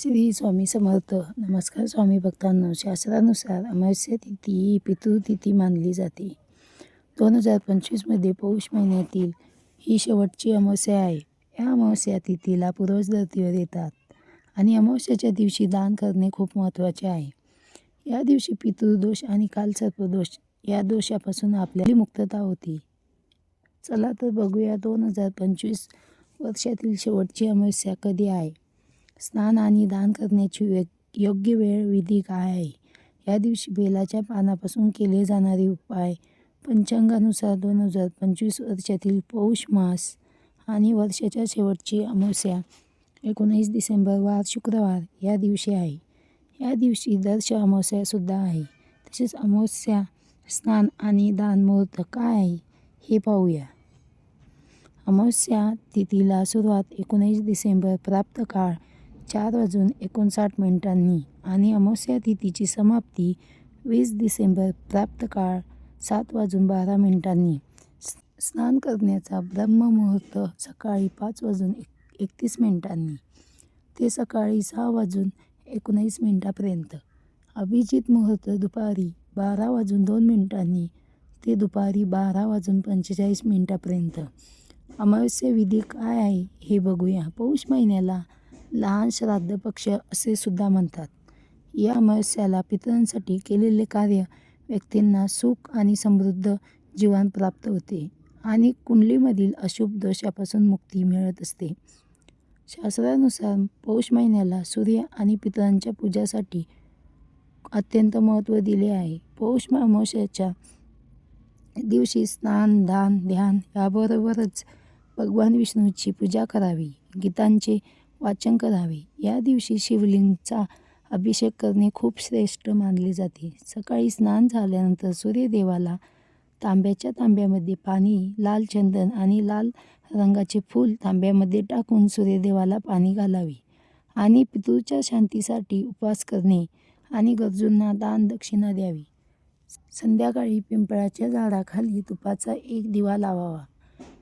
श्री स्वामी समर्थ. नमस्कार स्वामी भक्तांनो. शास्त्रानुसार अमावस्या तिथी ही पितृतिथी मानली जाते. दोन हजार पंचवीसमध्ये पौष महिन्यातील ही शेवटची अमावस्या आहे. या अमावस्या तिथीला पूर्वज धर्तीवर येतात आणि अमावस्याच्या दिवशी दान करणे खूप महत्त्वाचे आहे. या दिवशी पितृदोष आणि कालसर्पदोष या दोषापासून आपल्याला मुक्तता होती. चला तर बघूया दोन हजार पंचवीस वर्षातील शेवटची अमावस्या कधी आहे. स्नान आणि दान करण्याची वे योग्य वेळ विधी काय आहे? या दिवशी बेलाच्या पानापासून केले जाणारे उपाय. पंचांगानुसार दोन हजार पंचवीस वर्षातील पौष मास आणि वर्षाच्या शेवटची अमावस्या एकोणीस डिसेंबर वार शुक्रवार या दिवशी आहे. या दिवशी दर्श अमावस्यासुद्धा आहे. तसेच अमावस्या स्नान आणि दान मुहूर्त काय आहे हे पाहूया. अमावस्या तिथीला सुरुवात एकोणीस डिसेंबर प्राप्त काळ चार वाजून एकोणसाठ मिनिटांनी आणि अमावस्या तिथीची समाप्ती वीस डिसेंबर प्राप्त काळ सात वाजून बारा मिनिटांनी. स्नान करण्याचा ब्रह्ममुहूर्त सकाळी पाच वाजून एक एकतीस मिनिटांनी. ते सकाळी सहा वाजून एकोणीस मिनिटापर्यंत. अभिजित मुहूर्त दुपारी बारा वाजून दोन मिनिटांनी ते दुपारी बारा वाजून पंचेचाळीस मिनिटापर्यंत. अमावस्या विधी काय आहे हे बघूया. पौष महिन्याला लहान श्राद्ध पक्ष असे सुद्धा म्हणतात. या अमावस्याला पितरांसाठी केलेले कार्य व्यक्तींना सुख आणि समृद्ध जीवन प्राप्त होते आणि कुंडलीमधील अशुभ दोषापासून मुक्ती मिळत असते. शास्त्रानुसार पौष महिन्याला सूर्य आणि पितरांच्या पूजासाठी अत्यंत महत्त्व दिले आहे. पौष अमावस्याच्या दिवशी स्नान दान ध्यान याबरोबरच भगवान विष्णूची पूजा करावी. गीतांचे वाचन करावे. या दिवशी शिवलिंगचा अभिषेक करणे खूप श्रेष्ठ मानले जाते. सकाळी स्नान झाल्यानंतर सूर्यदेवाला तांब्याच्या तांब्यामध्ये पाणी लाल चंदन आणि लाल रंगाचे फूल तांब्यामध्ये टाकून सूर्यदेवाला पाणी घालावे आणि पितृच्या शांतीसाठी उपवास करणे आणि गरजूंना दान दक्षिणा द्यावी. संध्याकाळी पिंपळाच्या झाडाखाली तुपाचा एक दिवा लावावा.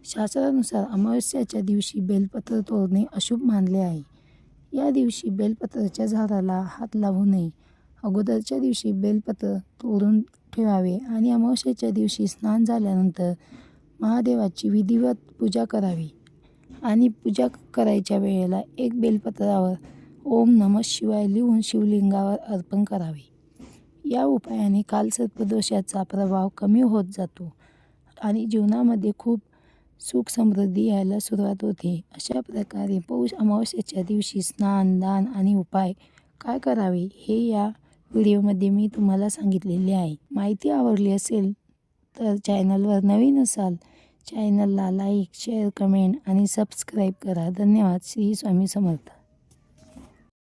शास्त्रानुसार अमावस्याच्या दिवशी बेलपत्र तोडणे अशुभ मानले आहे. या दिवशी बेलपत्राच्या झाडाला हात लावू नये. अगोदरच्या दिवशी बेलपत्र तोडून ठेवावे आणि अमावस्याच्या दिवशी स्नान झाल्यानंतर महादेवाची विधिवत पूजा करावी. आणि पूजा करायच्या वेळेला एक बेलपत्रावर ओम नमः शिवाय लिहून शिवलिंगावर अर्पण करावे. या उपायाने कालसर्पदोषाचा प्रभाव कमी होत जातो आणि जीवनामध्ये खूप सुख समृद्धी यायला सुरुवात होते. अशा प्रकारे पौष अमावस्याच्या दिवशी स्नान दान आणि उपाय काय करावे हे या व्हिडिओमध्ये मी तुम्हाला सांगितलेले आहे. माहिती आवडली असेल तर चॅनलवर नवीन असाल चॅनलला लाईक शेअर कमेंट आणि सबस्क्राईब करा. धन्यवाद. श्री स्वामी समर्थ.